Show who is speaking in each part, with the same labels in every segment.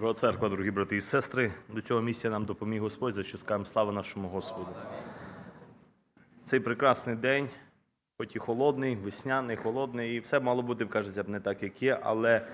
Speaker 1: Дорога церква, дорогі брати і сестри, до цього місця нам допоміг Господь, за що скажемо слава нашому Господу. Цей прекрасний день, хоч і холодний, весняний, холодний, і все мало бути, кажеться б, не так, як є, але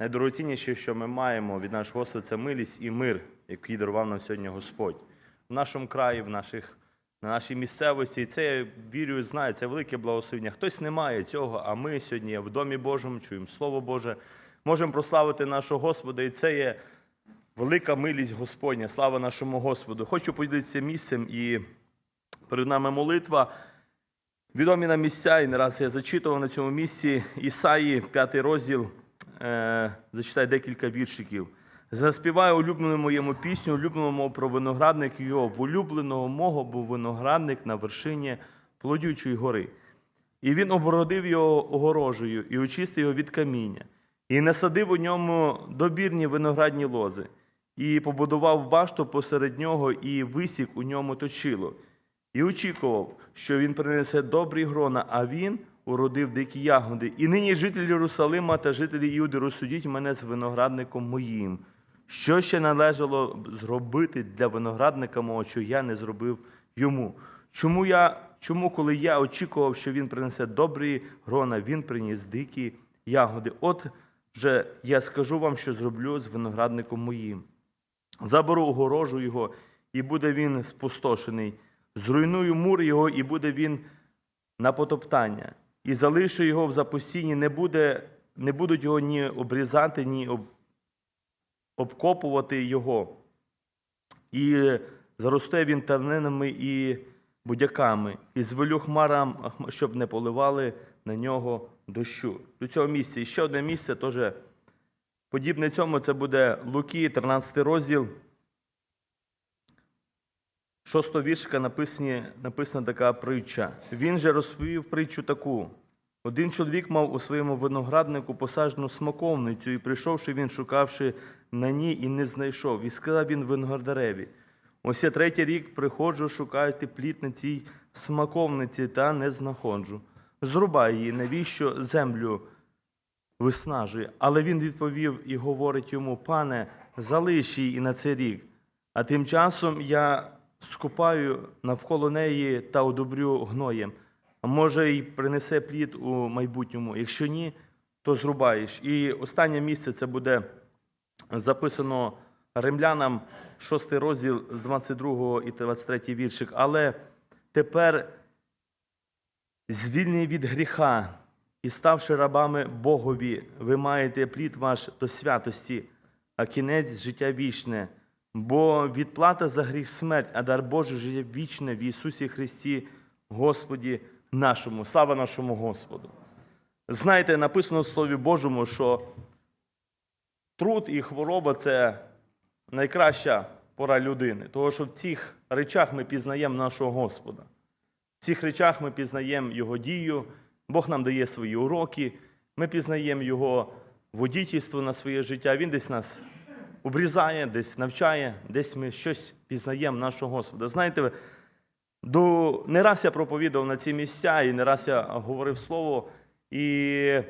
Speaker 1: найдорогоцінніше, що ми маємо від нашого Господа, це милість і мир, який дарував нам сьогодні Господь. В нашому краї, в наших, на нашій місцевості, і це я вірю знаю, це велике благословення. Хтось не має цього, а ми сьогодні в домі Божому чуємо Слово Боже, можемо прославити нашого Господа, і це є велика милість Господня. Слава нашому Господу. Хочу поділитися місцем і перед нами молитва. Відомі нам місця, і не раз я зачитував на цьому місці Ісаї, п'ятий розділ, е, зачитаю декілька віршиків. Заспіваю улюбленому моєму пісню, улюбленому про виноградник його, в улюбленого мого був виноградник на вершині плодючої гори. І він обгородив його огорожею і очистив його від каміння, і насадив у ньому добірні виноградні лози, і побудував башту посеред нього, і висік у ньому точило. І очікував, що він принесе добрі грона, а він уродив дикі ягоди. І нині жителі Єрусалима та жителі Юди розсудіть мене з виноградником моїм. Що ще належало зробити для виноградника мого, що я не зробив йому? Чому, я, чому коли я очікував, що він принесе добрі грона, він приніс дикі ягоди? От же я скажу вам, що зроблю з виноградником моїм. Заберу огорожу його, і буде він спустошений. Зруйную мур його, і буде він на потоптання. І залишу його в запустінні, не, буде, не будуть його ні обрізати, ні об, обкопувати його. І заросте він тернинами і будяками, і звелю хмарам, щоб не поливали на нього дощу. До цього місця. І ще одне місце теж подібне цьому, це буде Луки, 13 розділ. Шостого віршика написані, написана така притча. Він же розповів притчу таку. Один чоловік мав у своєму винограднику посаджену смоковницю, і прийшовши він, шукавши на ній, і не знайшов. І сказав він виноградареві: Ось я третій рік приходжу, шукати плід на цій смаковниці, та не знаходжу. Зрубай її, навіщо землю виснажує. Але він відповів і говорить йому: Пане, залиш її і на цей рік. А тим часом я скупаю навколо неї та одобрю гноєм. А може, й принесе плід у майбутньому. Якщо ні, то зрубаєш. І останнє місце це буде записано римлянам, 6 розділ з 22 і 23 віршик. Але тепер звільнені від гріха і ставши рабами Богові, ви маєте плід ваш до святості, а кінець життя вічне. Бо відплата за гріх смерть, а дар Божий життя вічне в Ісусі Христі, Господі нашому. Слава нашому Господу. Знаєте, написано в Слові Божому, що труд і хвороба це найкраща пора людини. Тому що в цих речах ми пізнаємо нашого Господа. В цих речах ми пізнаємо Його дію, Бог нам дає свої уроки, ми пізнаємо Його водітельство на своє життя. Він десь нас обрізає, десь навчає, десь ми щось пізнаємо нашого Господа. Знаєте, до... не раз я проповідав на ці місця, і не раз я говорив слово, і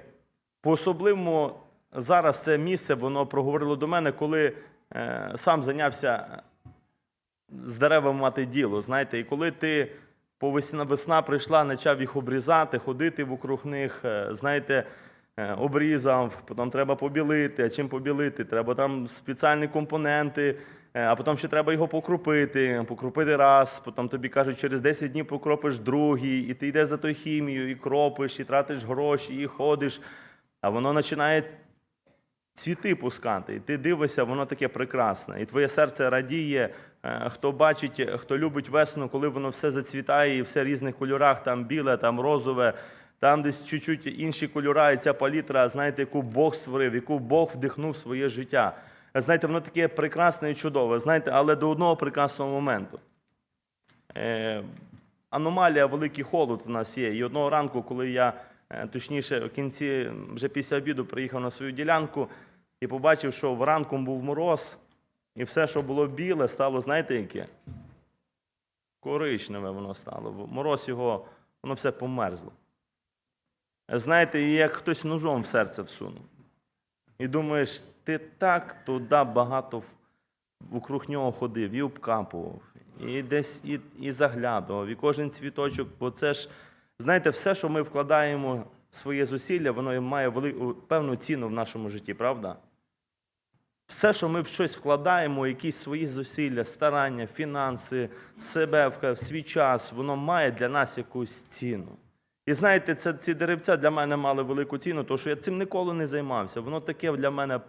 Speaker 1: по-особливому зараз це місце воно проговорило до мене, коли е, сам зайнявся з деревами мати діло. Знаєте, і коли ти по весна, прийшла, почав їх обрізати, ходити вокруг них, е, знаєте, е, обрізав, потім треба побілити. А чим побілити? Треба там спеціальні компоненти, е, а потім ще треба його покрупити, покрупити раз, потім тобі кажуть, через 10 днів покропиш другий, і ти йдеш за той хімію, і кропиш, і тратиш гроші, і ходиш. А воно починає цвіти пускати, і ти дивишся, воно таке прекрасне. І твоє серце радіє. Е, Хто бачить, хто любить весну, коли воно все зацвітає, і все в різних кольорах, там біле, там розове, там десь чуть-чуть інші кольора, і ця палітра, знаєте, яку Бог створив, яку Бог вдихнув в своє життя. Знаєте, воно таке прекрасне і чудове, знаєте, але до одного прекрасного моменту. Е, аномалія, великий холод у нас є. І одного ранку, коли я, точніше, в кінці, вже після обіду приїхав на свою ділянку і побачив, що вранку був мороз, і все, що було біле, стало, знаєте, яке? Коричневе воно стало. Мороз його, воно все померзло. Знаєте, як хтось ножом в серце всунув. І думаєш, ти так туди багато вокруг нього ходив і обкапував, і десь і, і заглядував, і кожен цвіточок, бо це ж, знаєте, все, що ми вкладаємо в своє зусилля, воно має велику, певну ціну в нашому житті, правда? Все, що ми в щось вкладаємо, якісь свої зусилля, старання, фінанси, себе, свій час, воно має для нас якусь ціну. І знаєте, це, ці деревця для мене мали велику ціну, тому що я цим ніколи не займався. Воно таке для мене,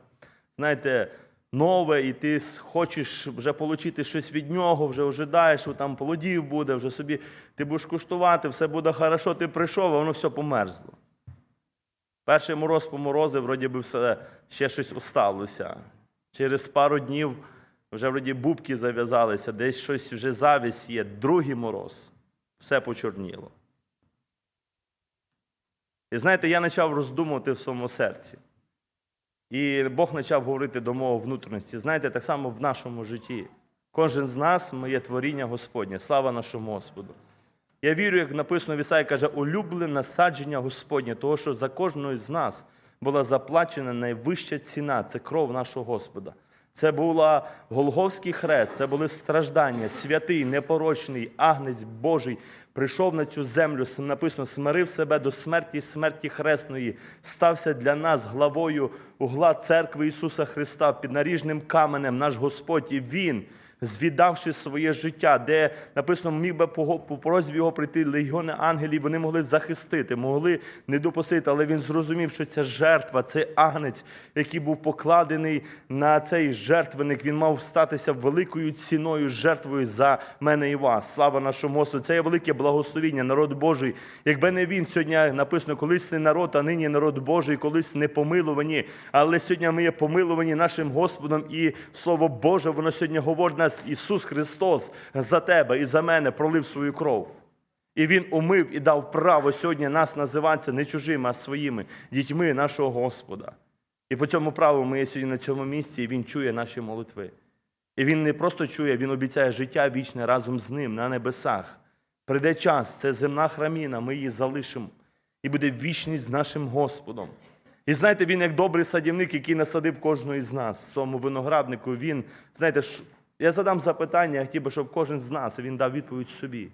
Speaker 1: знаєте, нове, і ти хочеш вже отримати щось від нього, вже ожидаєш, що там плодів буде, вже собі ти будеш куштувати, все буде хорошо, ти прийшов, а воно все померзло. Перший мороз поморозив, вроді би все ще щось осталося. Через пару днів вже вроді бубки зав'язалися, десь щось вже завість є, другий мороз, все почорніло. І знаєте, я почав роздумувати в своєму серці. І Бог почав говорити до мого внутрішності. Знаєте, так само в нашому житті. Кожен з нас моє творіння Господнє. Слава нашому Господу. Я вірю, як написано в Ісаї, каже, улюблене насадження Господнє, того, що за кожного з нас була заплачена найвища ціна це кров нашого Господа. Це була Голговський хрест, це були страждання, святий, непорочний, агнець Божий прийшов на цю землю, написано, смирив себе до смерті, смерті хресної, стався для нас главою угла церкви Ісуса Христа під наріжним каменем, наш Господь, і Він звіддавши своє життя, де написано, міг би по, просьбі його прийти легіони ангелів, вони могли захистити, могли не допустити, але він зрозумів, що ця жертва, цей агнець, який був покладений на цей жертвенник, він мав статися великою ціною, жертвою за мене і вас. Слава нашому Господу! Це є велике благословіння, народ Божий. Якби не він сьогодні написано, колись не народ, а нині народ Божий, колись не помилувані. Але сьогодні ми є помилувані нашим Господом, і Слово Боже, воно сьогодні говорить нас, Ісус Христос за тебе і за мене пролив свою кров. І Він умив і дав право сьогодні нас називатися не чужими, а своїми дітьми нашого Господа. І по цьому праву ми є сьогодні на цьому місці, і Він чує наші молитви. І Він не просто чує, Він обіцяє життя вічне разом з ним на небесах. Прийде час, це земна храміна, ми її залишимо. І буде вічність з нашим Господом. І знаєте, він як добрий садівник, який насадив кожного із нас, в своєму винограднику, він, знаєте, я задам запитання, я хотів би, щоб кожен з нас він дав відповідь собі.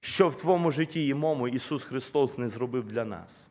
Speaker 1: Що в твоєму житті і моєму Ісус Христос не зробив для нас?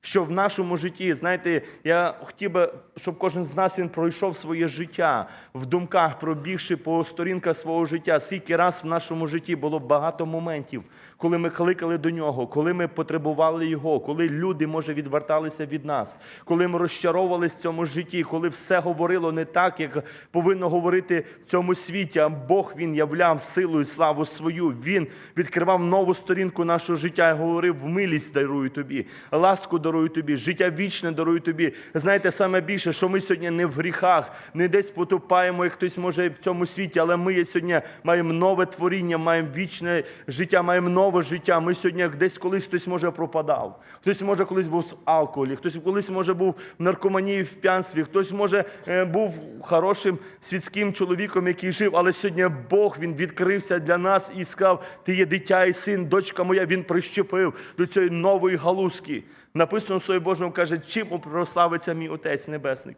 Speaker 1: Що в нашому житті, знаєте, я хотів би, щоб кожен з нас він пройшов своє життя в думках, пробігши по сторінках свого життя. Скільки раз в нашому житті було багато моментів, коли ми кликали до нього, коли ми потребували його, коли люди, може, відверталися від нас, коли ми розчаровувалися в цьому житті, коли все говорило не так, як повинно говорити в цьому світі. А Бог він являв силу і славу свою. Він відкривав нову сторінку нашого життя і говорив: милість дарую тобі, ласку дарую тобі, життя вічне дарую тобі. Знаєте, саме більше, що ми сьогодні не в гріхах, не десь потупаємо, як хтось може в цьому світі, але ми сьогодні маємо нове творіння, маємо вічне життя, маємо нове життя. Ми сьогодні десь колись хтось може пропадав, хтось може колись був в алкоголі, хтось колись може був в наркоманії, в п'янстві, хтось може е, був хорошим світським чоловіком, який жив, але сьогодні Бог він відкрився для нас і сказав: Ти є дитя і син, дочка моя, він прищепив до цієї нової галузки. Написано в Слові Божому, каже, чим прославиться мій Отець Небесний.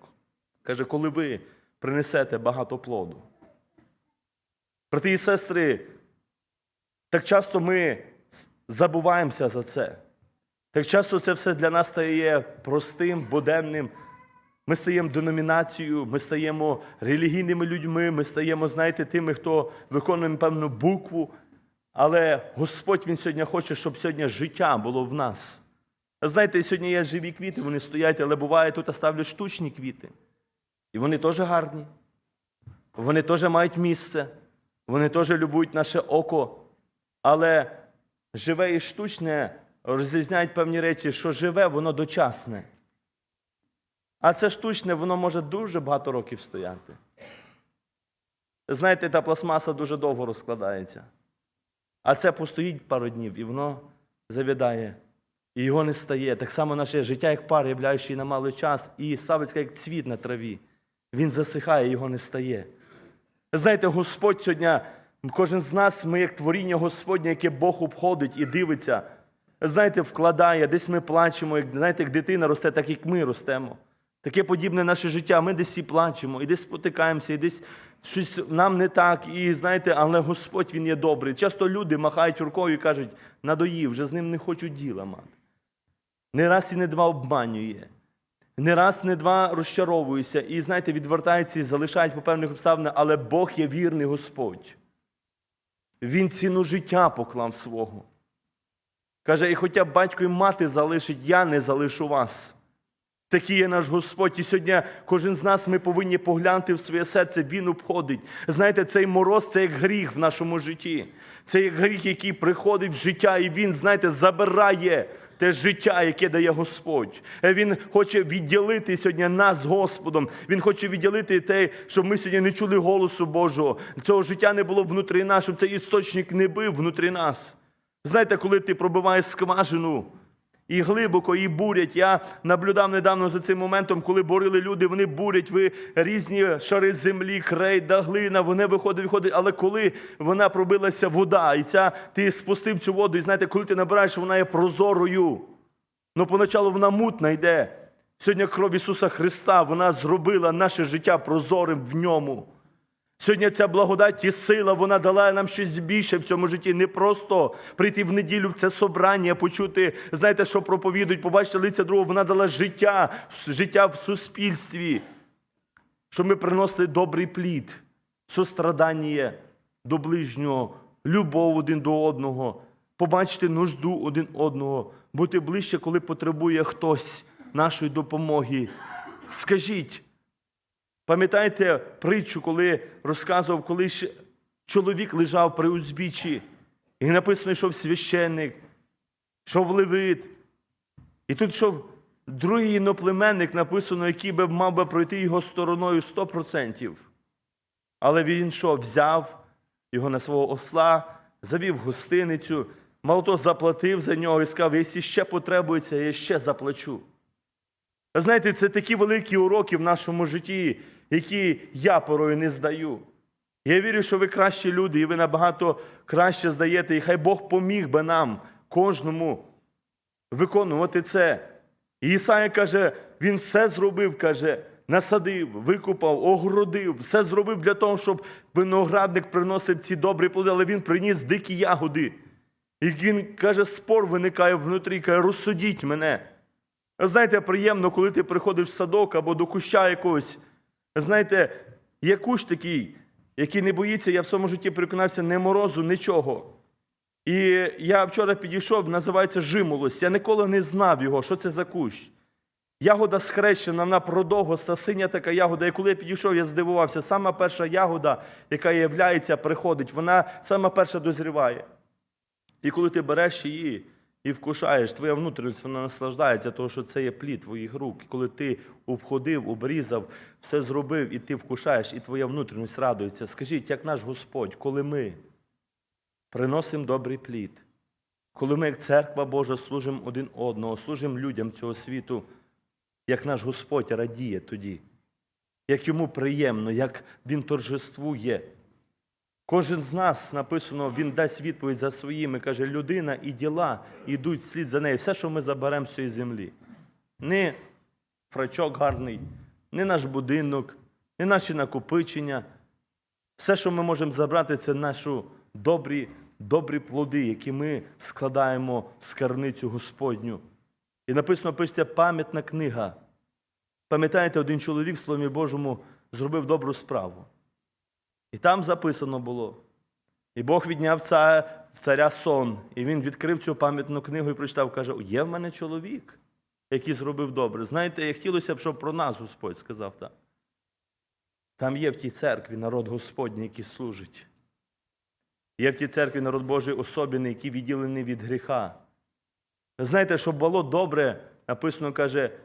Speaker 1: Каже, коли ви принесете багато плоду. Брати і сестри, так часто ми забуваємося за це. Так часто це все для нас стає простим, буденним. Ми стаємо деномінацією, ми стаємо релігійними людьми, ми стаємо, знаєте, тими, хто виконує певну букву. Але Господь Він сьогодні хоче, щоб сьогодні життя було в нас. Знаєте, сьогодні є живі квіти, вони стоять, але буває, тут ставлять штучні квіти. І вони теж гарні. Вони теж мають місце, вони теж любують наше око. Але живе і штучне розрізняють певні речі, що живе, воно дочасне. А це штучне, воно може дуже багато років стояти. Знаєте, та пластмаса дуже довго розкладається. А це постоїть пару днів, і воно завідає. І його не стає. Так само наше життя, як пар, являючий на малий час, і ставиться як цвіт на траві. Він засихає, його не стає. Знаєте, Господь сьогодні, кожен з нас, ми як творіння Господнє, яке Бог обходить і дивиться. Знаєте, вкладає, десь ми плачемо, як, знаєте, як дитина росте, так як ми ростемо. Таке подібне наше життя. Ми десь і плачемо, і десь спотикаємося, і десь щось нам не так. І знаєте, але Господь Він є добрий. Часто люди махають рукою і кажуть, надоїв, вже з ним не хочу діла мати. Не раз і не два обманює. Не раз, не два розчаровуюся. І, знаєте, відвертаються і залишають по певних обставинах, але Бог є вірний Господь. Він ціну життя поклав свого. Каже, і хоча батько і мати залишить, я не залишу вас. Такий є наш Господь. І сьогодні кожен з нас ми повинні поглянути в своє серце, Він обходить. Знаєте, цей мороз це як гріх в нашому житті. Це як гріх, який приходить в життя, і він, знаєте, забирає те життя, яке дає Господь. Е, Він хоче відділити сьогодні нас з Господом. Він хоче відділити те, щоб ми сьогодні не чули голосу Божого. Цього життя не було внутрі нас, щоб цей істочник не бив внутрі нас. Знаєте, коли ти пробиваєш скважину, і глибоко, і бурять. Я наблюдав недавно за цим моментом, коли борили люди, вони бурять ви різні шари землі, крейда, глина, вони виходять, виходять. Але коли вона пробилася вода, і ця ти спустив цю воду, і знаєте, коли ти набираєш, вона є прозорою. Ну, поначалу вона мутна йде. Сьогодні кров Ісуса Христа, вона зробила наше життя прозорим в ньому. Сьогодні ця благодать і сила, вона дала нам щось більше в цьому житті. Не просто прийти в неділю в це собрання, почути, знаєте, що проповідують, побачити лиця другого, вона дала життя, життя в суспільстві, щоб ми приносили добрий плід, сострадання до ближнього, любов один до одного, побачити нужду один одного, бути ближче, коли потребує хтось нашої допомоги. Скажіть, Пам'ятаєте притчу, коли розказував, коли чоловік лежав при узбіччі, і написано, йшов священник, йшов левит. І тут йшов другий іноплеменник, написано, який би мав би пройти його стороною 100%. Але він що, взяв його на свого осла, завів гостиницю, мало того, заплатив за нього і сказав, якщо ще потребується, я ще заплачу. Знаєте, це такі великі уроки в нашому житті, які я порою не здаю. Я вірю, що ви кращі люди, і ви набагато краще здаєте, і хай Бог поміг би нам, кожному, виконувати це. І Ісая каже, він все зробив, каже, насадив, викупав, огородив, все зробив для того, щоб виноградник приносив ці добрі плоди, але він приніс дикі ягоди. І він каже, спор виникає внутрі, каже, розсудіть мене. Знаєте, приємно, коли ти приходиш в садок або до куща якогось. Знаєте, є кущ такий, який не боїться, я в своєму житті переконався, не морозу, нічого. І я вчора підійшов, називається жимолость. Я ніколи не знав його, що це за кущ. Ягода схрещена, вона продовгоста, синя така ягода. І коли я підійшов, я здивувався. Сама перша ягода, яка являється, приходить, вона сама перша дозріває. І коли ти береш її і вкушаєш, твоя внутрішність вона наслаждається, тому що це є плід твоїх рук. Коли ти обходив, обрізав, все зробив, і ти вкушаєш, і твоя внутрішність радується. Скажіть, як наш Господь, коли ми приносимо добрий плід, коли ми, як церква Божа, служимо один одного, служимо людям цього світу, як наш Господь радіє тоді, як йому приємно, як він торжествує. Кожен з нас написано, він дасть відповідь за своїми, каже, людина і діла йдуть вслід за нею. Все, що ми заберемо з цієї землі. Не фрачок гарний, не наш будинок, не наші накопичення. Все, що ми можемо забрати, це наші добрі, добрі плоди, які ми складаємо з карницю Господню. І написано, пишеться пам'ятна книга. Пам'ятаєте, один чоловік в Слові Божому зробив добру справу. І там записано було. І Бог відняв царя, царя сон. І він відкрив цю пам'ятну книгу і прочитав, каже: є в мене чоловік, який зробив добре. Знаєте, як хотілося б, щоб про нас Господь сказав так. Там є в тій церкві народ Господній, який служить. Є в тій церкві народ Божий особений, який відділений від гріха. Знаєте, щоб було добре, написано, каже,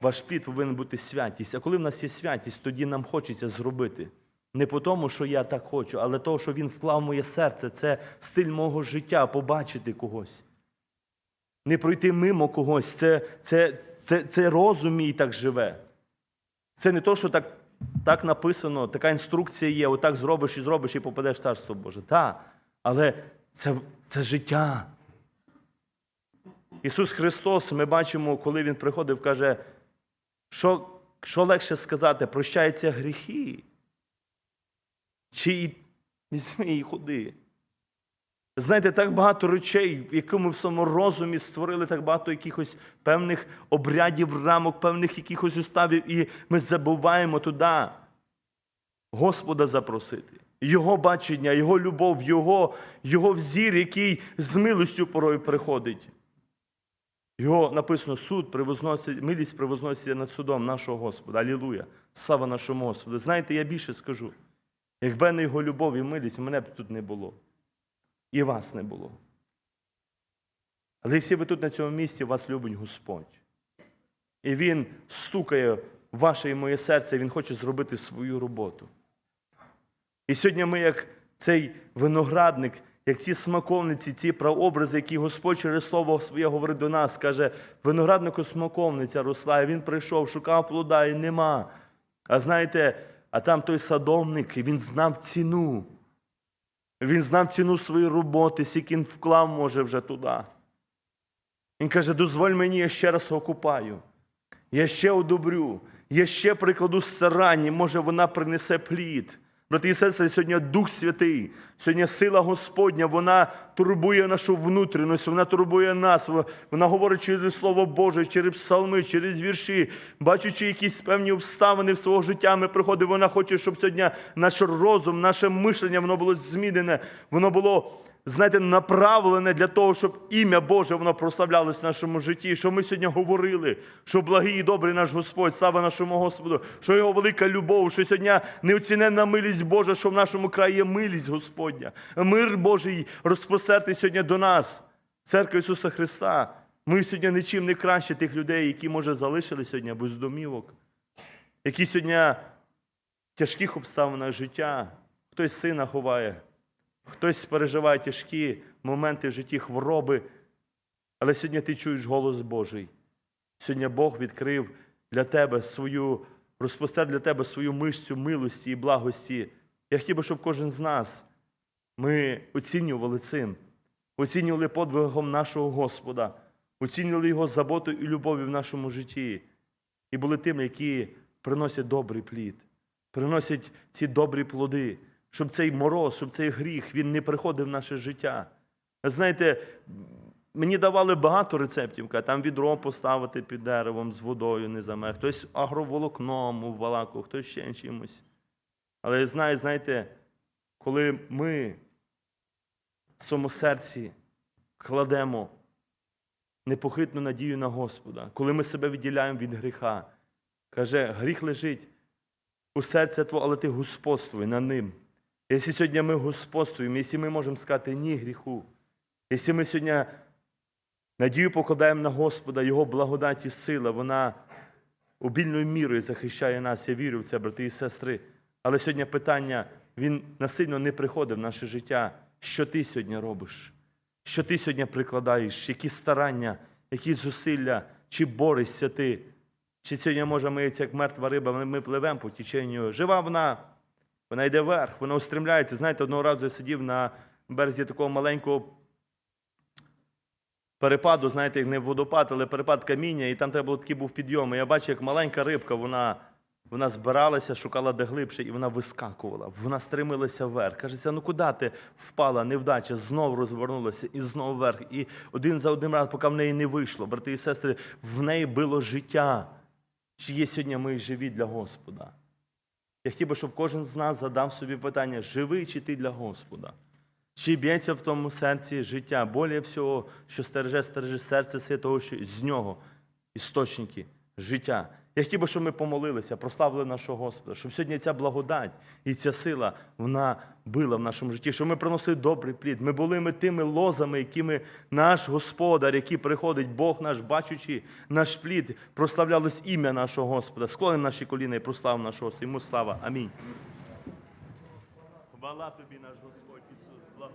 Speaker 1: ваш плід повинен бути святість. А коли в нас є святість, тоді нам хочеться зробити. Не по тому, що я так хочу, але того, що він вклав в моє серце, це стиль мого життя, побачити когось. Не пройти мимо когось, це, це, це, це розум мій так живе. Це не то, що так, так написано, така інструкція є, отак зробиш і зробиш, і попадеш в Царство Боже. Так, але це, це життя. Ісус Христос, ми бачимо, коли Він приходив, каже, що що легше сказати, прощаються гріхи? Чи візьми і ходи? Знаєте, так багато речей, в якому в своєму розумі створили так багато якихось певних обрядів, рамок, певних якихось уставів, і ми забуваємо туди Господа запросити. Його бачення, Його любов, Його, Його взір, який з милостю порою приходить. Його написано, суд привозносить, милість привозноситься над судом нашого Господа. Алілуя! Слава нашому Господу. Знаєте, я більше скажу. Якби не його любов і милість, мене б тут не було. І вас не було. Але якщо ви тут на цьому місці, вас любить Господь. І Він стукає в ваше і моє серце, Він хоче зробити свою роботу. І сьогодні ми, як цей виноградник, як ці смаковниці, ці прообрази, які Господь через слово своє говорить до нас, каже, винограднику смаковниця росла, і він прийшов, шукав плода, і нема. А знаєте, а там той садовник, він знав ціну. Він знав ціну своєї роботи, скільки він вклав, може, вже туди. Він каже: дозволь мені, я ще раз окупаю. Я ще одобрю, я ще прикладу старання, може, вона принесе плід. Брати і сестри, сьогодні Дух Святий, сьогодні сила Господня, вона турбує нашу внутрішність, вона турбує нас. Вона говорить через Слово Боже, через псалми, через вірші, бачучи якісь певні обставини в свого життя, ми приходимо, вона хоче, щоб сьогодні наш розум, наше мишлення, воно було змінене, воно було знаєте, направлене для того, щоб ім'я Боже воно прославлялось в нашому житті, що ми сьогодні говорили, що благий і добрий наш Господь, слава нашому Господу, що його велика любов, що сьогодні неоціненна милість Божа, що в нашому краї є милість Господня. Мир Божий розпростертий сьогодні до нас, церква Ісуса Христа. Ми сьогодні нічим не краще тих людей, які, може, залишили сьогодні без домівок, які сьогодні в тяжких обставинах життя, хтось сина ховає. Хтось переживає тяжкі моменти в житті хвороби, але сьогодні ти чуєш голос Божий. Сьогодні Бог відкрив для тебе свою, розпостер для тебе свою мишцю милості і благості. Я хотів би, щоб кожен з нас ми оцінювали цим, оцінювали подвигом нашого Господа, оцінювали Його заботою і любов'ю в нашому житті. І були тими, які приносять добрий плід, приносять ці добрі плоди щоб цей мороз, щоб цей гріх він не приходив в наше життя. Знаєте, мені давали багато рецептів, там відро поставити під деревом з водою не замер, хтось агроволокном у валаку, хтось ще чимось. Але я знаю, знаєте, коли ми в своєму серці кладемо непохитну надію на Господа, коли ми себе відділяємо від гріха, каже, гріх лежить у серці Твого, але ти господствуй над ним. Якщо сьогодні ми господствуємо, якщо ми можемо сказати ні гріху, якщо ми сьогодні надію покладаємо на Господа, Його благодать і сила, вона обільною мірою захищає нас. Я вірю в це, брати і сестри. Але сьогодні питання, він насильно не приходить в наше життя. Що ти сьогодні робиш? Що ти сьогодні прикладаєш? Які старання, які зусилля, чи борешся ти? Чи сьогодні, може, ми, як мертва риба, ми пливемо по теченню? Жива вона. Вона йде вверх, вона устремляється. Знаєте, одного разу я сидів на березі такого маленького перепаду, знаєте, не водопад, але перепад каміння, і там треба було такий був підйом. І я бачу, як маленька рибка, вона вона збиралася, шукала де глибше, і вона вискакувала, вона стримилася вверх. Кажеться, ну куди ти впала, невдача, знов розвернулася і знов вверх. І один за одним разом, поки в неї не вийшло, брати і сестри, в неї було життя. Чи є сьогодні ми живі для Господа? Я хотів би, щоб кожен з нас задав собі питання, живий чи ти для Господа? Чи б'ється в тому серці життя? Более всього, що стереже, стереже серце святого, що з нього істочники життя. Я хотів би, щоб ми помолилися, прославили нашого Господа, щоб сьогодні ця благодать і ця сила вона била в нашому житті, що ми приносили добрий плід. Ми були ми тими лозами, якими наш Господар, який приходить, Бог наш, бачучи наш плід, прославлялось ім'я нашого Господа. Склонимо наші коліна і прослав нашого Господа. Йому слава. Амінь. Хвала тобі, наш Господь.